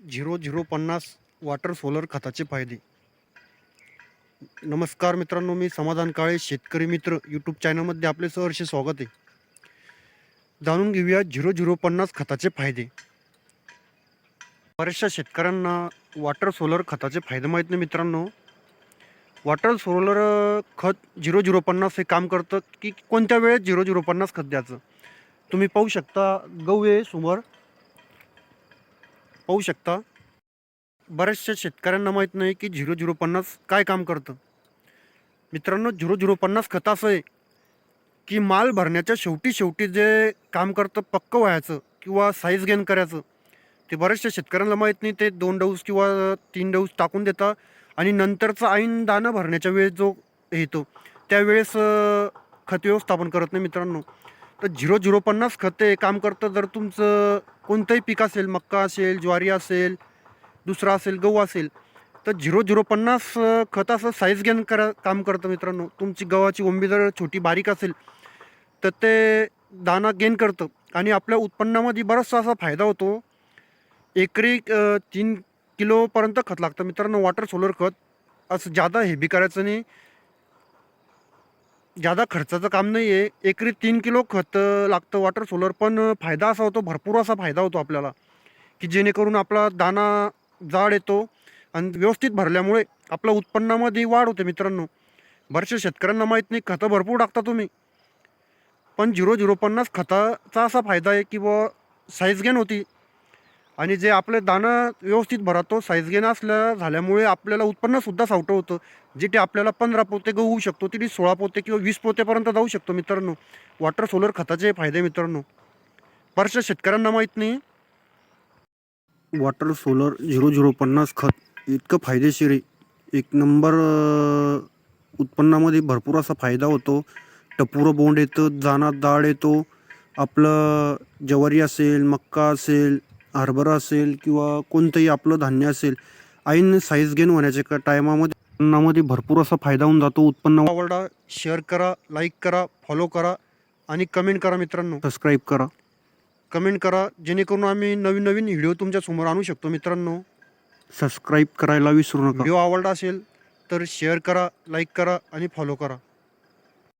Zero zero पन्नास water soluble खताचे फायदे. नमस्कार मित्रांनो मी समाधान काळे शेतकरी मित्र यूट्यूब चॅनलमध्ये आपले सहर्ष स्वागत आहे. जाणून घेऊया झिरो झिरो पन्नास खताचे फायदे. बऱ्याचशा शेतकऱ्यांना वॉटर सोलर खताचे फायदे माहीत नाही मित्रांनो. वॉटर सोलर खत झिरो झिरो पन्नास हे काम करतं की कोणत्या वेळेत झिरो झिरो पन्नास खत द्यायचं? तुम्ही पाहू शकता गहू आहे सुमार पाहू शकता. बऱ्याचशा शेतकऱ्यांना माहीत नाही की झिरो झिरो पन्नास काय काम करतं. मित्रांनो झिरो झिरो पन्नास खत असं आहे की माल भरण्याच्या शेवटी शेवटी जे काम करतं पक्क व्हायचं किंवा साईज गेन करायचं ते बऱ्याचशा शेतकऱ्यांना माहीत नाही. ते दोन डौस किंवा तीन डौस टाकून देतात आणि नंतरचं ऐन दाणं भरण्याच्या वेळेस जो येतो त्यावेळेस खत व्यवस्थापन करत नाही मित्रांनो. तर झिरो झिरो पन्नास खत काम करतं जर तुमचं कोणतंही पीक असेल मक्का असेल ज्वारी असेल दुसरा असेल गहू असेल तर झिरो झिरो पन्नास खताचं खत असं साईज गेन करा काम करतं मित्रांनो. तुमची गव्हाची ओंबी जर छोटी बारीक असेल तर ते दाना गेन करतं. आणि आपल्या उत्पन्नामध्ये बराचसा असा फायदा होतो. एकरी तीन किलोपर्यंत खत लागतं मित्रांनो. वॉटर सोलर खत असं जादा हेवी करायचं नाही. ज्यादा खर्चाचं काम नाही आहे एकरी तीन किलो खत लागतं वॉटर सोलर पण फायदा असा होतो भरपूर असा फायदा होतो आपल्याला की जेणेकरून आपला दाना जाड येतो आणि व्यवस्थित भरल्यामुळे आपल्या उत्पन्नामध्ये वाढ होते मित्रांनो. बरेचशा शेतकऱ्यांना माहीत नाही खतं भरपूर टाकता तुम्ही. पण झिरो झिरो पन्नास खताचा असा फायदा आहे की बुवा साईज गेन होती. आणि जे आपले दाणं व्यवस्थित भरातो साईज गेन असल्या झाल्यामुळे आपल्याला उत्पन्नसुद्धा सावटं होतं. जिथे आपल्याला पंधरा पोते गहू होऊ शकतो तिथे सोळा पोते किंवा वीस पोतेपर्यंत जाऊ शकतो मित्रांनो. वॉटर सोलर खताचे फायदे मित्रांनो. बऱ्याचशा शेतकऱ्यांना माहीत नाही. वॉटर सोलर झिरो झिरो पन्नास खत इतकं फायदेशीर आहे. एक नंबर उत्पन्नामध्ये भरपूर असा फायदा होतो. टपुरं बोंड येतं दाना डाळ येतो. आपलं ज्वारी असेल मक्का असेल हरभरा असेल किंवा कोणतंही आपलं धान्य असेल ऐन साईज गेन होण्याच्या का टायमामध्ये उत्पन्नामध्ये भरपूर असा फायदा होऊन जातो उत्पन्न आवडा शेअर करा लाईक करा फॉलो करा आणि कमेंट करा मित्रांनो. सबस्क्राईब करा. कमेंट करा जेणेकरून आम्ही नवीन नवीन व्हिडिओ तुमच्यासमोर आणू शकतो मित्रांनो. सबस्क्राईब करायला विसरू नका. व्हिडिओ आवडला असेल तर शेअर करा लाईक करा आणि फॉलो करा.